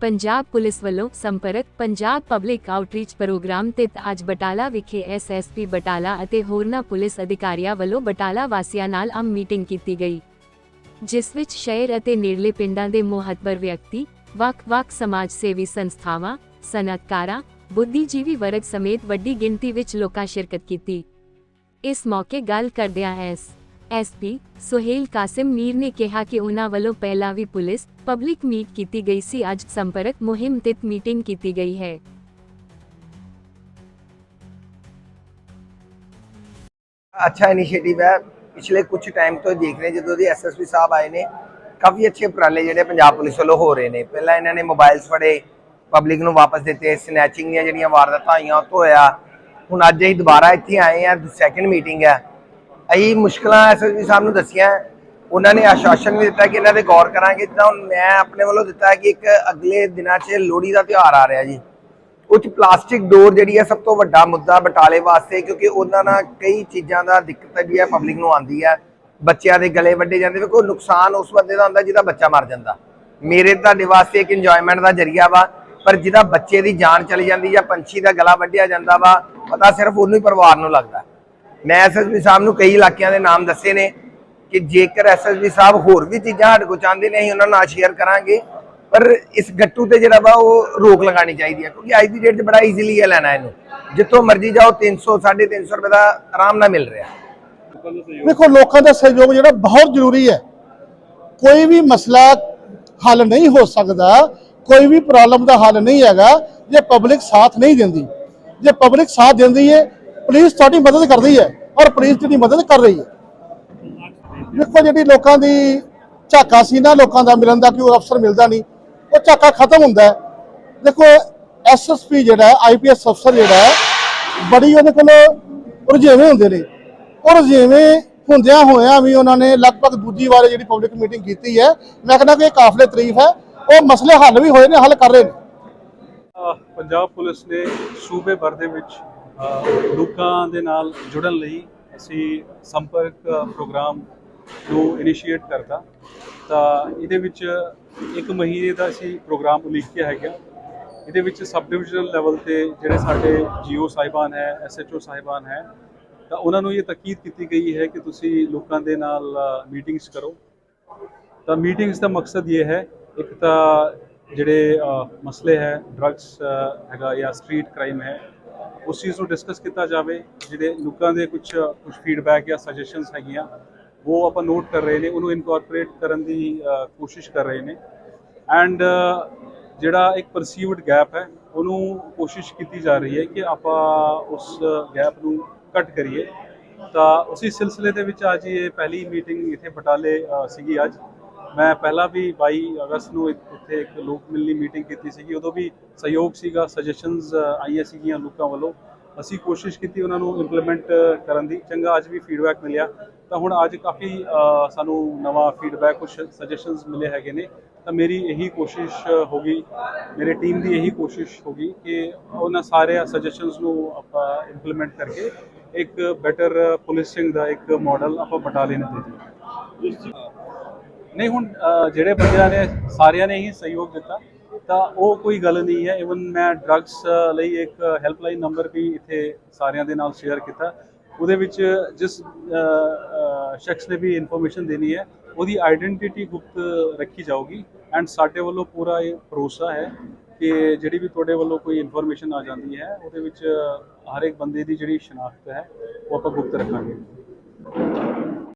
Punjab police ਵੱਲੋਂ ਸੰਪਰਕ Punjab public outreach programme ਤਹਿਤ ਅੱਜ ਬਟਾਲਾ ਵਿਖੇ ਐਸਐਸਪੀ ਬਟਾਲਾ ਅਤੇ ਹੋਰਨਾਂ ਪੁਲਿਸ ਅਧਿਕਾਰੀਆਂ ਵੱਲੋਂ ਬਟਾਲਾ ਵਾਸੀਆਂ ਨਾਲ ਆਮ ਮੀਟਿੰਗ ਕੀਤੀ ਗਈ, ਜਿਸ ਵਿੱਚ ਸ਼ਹਿਰ ਅਤੇ ਨੇੜਲੇ ਪਿੰਡਾਂ ਦੇ ਮੋਹਤਬਰ ਵਿਅਕਤੀ ਵੱਖ-ਵੱਖ ਸਮਾਜ ਸੇਵੀ ਸੰਸਥਾਵਾਂ, ਸਨਅਤਕਾਰਾਂ, ਬੁੱਧੀਜੀਵੀ ਵਰਗ ਸਮੇਤ ਵੱਡੀ ਗਿਣਤੀ ਵਿੱਚ ਲੋਕਾਂ ਸ਼ਿਰਕਤ ਕੀਤੀ। ਇਸ ਮੌਕੇ ਗੱਲ ਕਰਦਿਆਂ ਐਸ ਐਸਪੀ ਸੁਹੇਲ ਕਾਸਿਮ ਮੀਰ ਨੇ ਕਿਹਾ ਕਿ ਉਹਨਾਂ ਵੱਲੋਂ ਪਹਿਲਾਂ ਵੀ ਪੁਲਿਸ, ਪਬਲਿਕ ਮੀਟ ਕੀਤੀ ਗਈ ਸੀ, ਅੱਜ ਸੰਪਰਕ ਮੁਹਿੰਮ ਤਹਿਤ ਮੀਟਿੰਗ ਕੀਤੀ ਗਈ ਹੈ। ਅੱਛਾ ਇਨੀਸ਼ੀਏਟਿਵ ਹੈ। ਪਿਛਲੇ ਕੁਝ ਟਾਈਮ ਤੋਂ ਦੇਖ ਰਹੇ ਜਦੋਂ ਦੇ ਐਸਐਸਪੀ ਸਾਹਿਬ ਆਏ ਨੇ, ਕਾਫੀ ਅੱਛੇ ਉਪਰਾਲੇ ਜਿਹੜੇ ਪੰਜਾਬ ਪੁਲਿਸ ਵੱਲੋਂ ਹੋ ਰਹੇ ਨੇ। ਪਹਿਲਾਂ ਇਹਨਾਂ ਨੇ ਮੋਬਾਈਲਸ ਫੜੇ, ਪਬਲਿਕ ਨੂੰ ਵਾਪਸ ਦਿੱਤੇ ਸਨੈਚਿੰਗ ਦੀਆਂ ਜਿਹੜੀਆਂ ਵਾਰਦਾਤਾਂ ਆਈਆਂ, ਉਹ ਤੋਂ ਹੋਇਆ ਹੁਣ ਅੱਜ ਅਸੀਂ ਦੁਬਾਰਾ ਇੱਥੇ ਆਏ ਆ ਸੈਕੰਡ ਮੀਟਿੰਗ ਹੈ। ਅਸੀਂ ਮੁਸ਼ਕਲਾਂ ਐਸਐਸਪੀ ਸਾਹਿਬ ਨੂੰ ਦੱਸੀਆਂ ਉਹਨਾਂ ਨੇ ਆਸ਼ਵਾਸਨ ਵੀ ਦਿੱਤਾ ਕਿ ਇਹਨਾਂ ਤੇ ਗੌਰ ਕਰਾਂਗੇ। ਜਿੱਦਾਂ ਹੁਣ ਮੈਂ ਆਪਣੇ ਵੱਲੋਂ ਦਿੱਤਾ ਕਿ ਇੱਕ ਅਗਲੇ ਦਿਨਾਂ 'ਚ ਲੋਹੜੀ ਦਾ ਤਿਉਹਾਰ ਆ ਰਿਹਾ ਜੀ। ਉਹ ਪਲਾਸਟਿਕ ਡੋਰ ਜਿਹੜੀ ਹੈ, ਸਭ ਤੋਂ ਵੱਡਾ ਮੁੱਦਾ ਬਟਾਲੇ ਵਾਸਤੇ, ਕਿਉਂਕਿ ਉਹਨਾਂ ਨਾਲ ਕਈ ਚੀਜ਼ਾਂ ਦਾ ਦਿੱਕਤ ਜਿਹੜੀ ਹੈ, ਪਬਲਿਕ ਨੂੰ ਆਉਂਦੀ ਹੈ। ਬੱਚਿਆਂ ਦੇ ਗਲੇ ਵੱਡੇ ਜਾਂਦੇ ਕੋਈ ਨੁਕਸਾਨ ਉਸ ਬੰਦੇ ਦਾ ਹੁੰਦਾ ਜਿਹਦਾ ਬੱਚਾ ਮਰ ਜਾਂਦਾ। ਮੇਰੇ ਤੁਹਾਡੇ ਵਾਸਤੇ ਇੱਕ ਇੰਜੋਇਮੈਂਟ ਦਾ ਜਰੀਆ ਵਾ, ਪਰ ਜਿਹਦਾ ਬੱਚੇ ਦੀ ਜਾਨ ਚਲੀ ਜਾਂਦੀ ਜਾਂ ਪੰਛੀ ਦਾ ਗਲਾ ਵੱਢਿਆ ਜਾਂਦਾ ਵਾ ਪਤਾ ਸਿਰਫ ਉਹਨੂੰ ਹੀ ਪਰਿਵਾਰ ਨੂੰ ਲੱਗਦਾ। ਮੈਂ ਐਸਐਸਪੀ ਸਾਹਿਬ ਨੂੰ ਕਈ ਇਲਾਕਿਆਂ ਦੇ ਨਾਮ ਦੱਸੇ ਨੇ ਕਿ ਜੇਕਰ ਐਸਐਸਪੀ ਸਾਹਿਬ ਹੋਰ ਵੀ ਚੀਜ਼ਾਂ ਸਾਡੇ ਕੋਲ ਚਾਹੁੰਦੇ ਨੇ, ਅਸੀਂ ਉਹਨਾਂ ਨਾਲ ਸ਼ੇਅਰ ਕਰਾਂਗੇ। ਪਰ ਇਸ ਗੱਟੂ ਤੇ ਜਿਹੜਾ ਵਾ, ਉਹ ਰੋਕ ਲਗਾਣੀ ਚਾਹੀਦੀ ਹੈ, ਕਿਉਂਕਿ ਅੱਜ ਦੀ ਡੇਟ 'ਚ ਬੜਾ ਈਜ਼ੀਲੀ ਹੈ ਲੈਣਾ ਇਹਨੂੰ। ਜਿੱਥੋਂ ਮਰਜ਼ੀ ਜਾਓ 300 350 ਰੁਪਏ ਦਾ ਆਰਾਮ ਨਾਲ ਮਿਲ ਰਿਹਾ। ਦੇਖੋ, ਲੋਕਾਂ ਦਾ ਸਹਿਯੋਗ ਜਿਹੜਾ ਬਹੁਤ ਜ਼ਰੂਰੀ ਹੈ। ਕੋਈ ਵੀ ਮਸਲਾ ਹੱਲ ਨਹੀਂ ਹੋ ਸਕਦਾ, ਕੋਈ ਵੀ ਪ੍ਰੋਬਲਮ ਦਾ ਹੱਲ ਨਹੀਂ ਹੈਗਾ, ਜੇ ਪਬਲਿਕ ਸਾਥ ਨਹੀਂ ਦਿੰਦੀ। ਜੇ ਪਬਲਿਕ ਸਾਥ ਦਿੰਦੀ ਹੈ ਪੁਲਿਸ ਤੁਹਾਡੀ ਮਦਦ ਕਰਦੀ ਹੈ ਔਰ ਪੁਲਿਸ ਜਿਹੜੀ ਮਦਦ ਕਰ ਰਹੀ ਹੈ। ਦੇਖੋ ਜਿਹੜੀ ਲੋਕਾਂ ਦੀ ਝਾਕਾ ਸੀ ਨਾ, ਲੋਕਾਂ ਦਾ ਮਿਲਣ ਦਾ ਕਿ ਉਹ ਅਫਸਰ ਮਿਲਦਾ ਨਹੀਂ। ਉਹ ਝਾਕਾ ਖਤਮ ਹੁੰਦਾ ਹੈ। ਦੇਖੋ ਐਸਐਸਪੀ ਜਿਹੜਾ ਹੈ ਆਈਪੀਐਸ ਅਫਸਰ ਜਿਹੜਾ ਹੈ, ਬੜੀ ਉਹਦੇ ਕੋਲ ਰੁਝੇਵੇਂ ਹੁੰਦੇ ਨੇ। ਉਹ ਰੁਝੇਵੇਂ ਹੁੰਦਿਆਂ ਹੋਇਆਂ ਵੀ ਉਹਨਾਂ ਨੇ ਲਗਭਗ ਦੂਜੀ ਵਾਰ ਜਿਹੜੀ ਪਬਲਿਕ ਮੀਟਿੰਗ ਕੀਤੀ ਹੈ, ਮੈਂ ਕਹਿੰਦਾ ਕਿ ਇਹ ਕਾਫਲੇ ਤਾਰੀਫ ਹੈ। ਉਹ ਮਸਲੇ ਹੱਲ ਵੀ ਹੋਏ ਨੇ, ਹੱਲ ਕਰ ਰਹੇ ਨੇ। ਪੰਜਾਬ ਪੁਲਿਸ ਨੇ ਸੂਬੇ ਭਰ ਦੇ ਵਿੱਚ ਲੋਕਾਂ ਦੇ ਨਾਲ ਜੁੜਨ ਲਈ ਅਸੀਂ ਸੰਪਰਕ ਪ੍ਰੋਗਰਾਮ ਨੂੰ ਇਨੀਸ਼ੀਏਟ ਕਰਤਾ। ਤਾਂ ਇਹਦੇ ਵਿੱਚ ਇੱਕ ਮਹੀਨੇ ਦਾ ਅਸੀਂ ਪ੍ਰੋਗਰਾਮ ਉਲੀਕਿਆ ਹੈਗਾ। ਇਹਦੇ ਵਿੱਚ ਸਬ ਡਿਵੀਜ਼ਨਲ ਲੈਵਲ ਤੇ ਜਿਹੜੇ ਸਾਡੇ ਜੀਓ ਸਾਹਿਬਾਨ ਹੈ ਐਸਐਚਓ ਸਾਹਿਬਾਨ ਹੈ, ਤਾਂ ਉਹਨਾਂ ਨੂੰ ਇਹ ਤਾਕੀਦ ਕੀਤੀ ਗਈ ਹੈ ਕਿ ਤੁਸੀਂ ਲੋਕਾਂ ਦੇ ਨਾਲ ਮੀਟਿੰਗਸ ਕਰੋ। ਤਾਂ ਮੀਟਿੰਗਸ ਦਾ ਮਕਸਦ ਇਹ ਹੈ, ਇੱਕ ਤਾਂ ਜਿਹੜੇ ਮਸਲੇ ਹੈ ਡਰੱਗਸ ਹੈਗਾ ਜਾਂ ਸਟਰੀਟ ਕ੍ਰਾਈਮ ਹੈ ਉਸ ਚੀਜ਼ ਨੂੰ ਡਿਸਕਸ ਕੀਤਾ ਜਾਵੇ, ਜਿਹੜੇ ਲੋਕਾਂ ਦੇ ਕੁਝ ਕੁਝ ਫੀਡਬੈਕ ਜਾਂ ਸੁਜੈਸ਼ਨਸ ਹੈਗੀਆਂ, ਉਹ ਆਪਾਂ ਨੋਟ ਕਰ ਰਹੇ ਨੇ, ਉਹਨੂੰ ਇਨਕੋਰਪੋਰੇਟ ਕਰਨ ਦੀ ਕੋਸ਼ਿਸ਼ ਕਰ ਰਹੇ ਨੇ। ਐਂਡ ਜਿਹੜਾ ਇੱਕ ਪਰਸੀਵਡ ਗੈਪ ਹੈ, ਉਹਨੂੰ ਕੋਸ਼ਿਸ਼ ਕੀਤੀ ਜਾ ਰਹੀ ਹੈ ਕਿ ਆਪਾਂ ਉਸ ਗੈਪ ਨੂੰ ਕੱਟ ਕਰੀਏ। ਤਾਂ ਉਸੇ ਸਿਲਸਿਲੇ ਦੇ ਵਿੱਚ ਅੱਜ ਇਹ ਪਹਿਲੀ ਮੀਟਿੰਗ ਇੱਥੇ ਬਟਾਲੇ ਸੀਗੀ ਅੱਜ। ਮੈਂ ਪਹਿਲਾਂ ਵੀ 22 ਅਗਸਤ ਨੂੰ ਇੱਥੇ ਇੱਕ ਲੋਕ ਮਿਲਣੀ ਮੀਟਿੰਗ ਕੀਤੀ ਸੀਗੀ। ਉਦੋਂ ਵੀ ਸਹਿਯੋਗ ਸੀਗਾ ਸੁਜੈਸ਼ਨਸ ਆਈਆਂ ਸੀਗੀਆਂ ਲੋਕਾਂ ਵੱਲੋਂ। ਅਸੀਂ ਕੋਸ਼ਿਸ਼ ਕੀਤੀ ਉਹਨਾਂ ਨੂੰ ਇੰਪਲੀਮੈਂਟ ਕਰਨ ਦੀ। ਚੰਗਾ ਅੱਜ ਵੀ ਫੀਡਬੈਕ ਮਿਲਿਆ। ਤਾਂ ਹੁਣ ਅੱਜ ਕਾਫੀ ਸਾਨੂੰ ਨਵਾਂ ਫੀਡਬੈਕ ਕੁਝ ਸੁਜੈਸ਼ਨਸ ਮਿਲੇ ਹੈਗੇ ਨੇ। ਤਾਂ ਮੇਰੀ ਇਹੀ ਕੋਸ਼ਿਸ਼ ਹੋਗੀ, ਮੇਰੇ ਟੀਮ ਦੀ ਇਹੀ ਕੋਸ਼ਿਸ਼ ਹੋਗੀ ਕਿ ਉਹਨਾਂ ਸਾਰੇ ਸੁਜੈਸ਼ਨਸ ਨੂੰ ਆਪਾਂ ਇੰਪਲੀਮੈਂਟ ਕਰਕੇ ਇੱਕ ਬੈਟਰ ਪੁਲਿਸਿੰਗ ਦਾ ਇੱਕ ਮਾਡਲ ਆਪਾਂ ਬਟਾਲੇ ਨੂੰ ਦੇ ਦਈਏ। ਨਹੀਂ, ਹੁਣ ਜਿਹੜੇ ਬੰਦਿਆਂ ਨੇ ਸਾਰਿਆਂ ਨੇ ਹੀ ਸਹਿਯੋਗ ਦਿੱਤਾ, ਤਾਂ ਉਹ ਕੋਈ ਗੱਲ ਨਹੀਂ ਹੈ। ਇਵਨ ਮੈਂ ਡਰੱਗਸ ਲਈ ਇੱਕ ਹੈਲਪਲਾਈਨ ਨੰਬਰ ਵੀ ਇੱਥੇ ਸਾਰਿਆਂ ਦੇ ਨਾਲ ਸ਼ੇਅਰ ਕੀਤਾ। ਉਹਦੇ ਵਿੱਚ ਜਿਸ ਸ਼ਖਸ ਨੇ ਵੀ ਇਨਫੋਰਮੇਸ਼ਨ ਦੇਣੀ ਹੈ, ਉਹਦੀ ਆਇਡੈਂਟੀਟੀ ਗੁਪਤ ਰੱਖੀ ਜਾਊਗੀ। ਐਂਡ ਸਾਡੇ ਵੱਲੋਂ ਪੂਰਾ ਇਹ ਭਰੋਸਾ ਹੈ ਕਿ ਜਿਹੜੀ ਵੀ ਤੁਹਾਡੇ ਵੱਲੋਂ ਕੋਈ ਇਨਫੋਰਮੇਸ਼ਨ ਆ ਜਾਂਦੀ ਹੈ, ਉਹਦੇ ਵਿੱਚ ਹਰ ਇੱਕ ਬੰਦੇ ਦੀ ਜਿਹੜੀ ਸ਼ਨਾਖਤ ਹੈ, ਉਹ ਆਪਾਂ ਗੁਪਤ ਰੱਖਾਂਗੇ।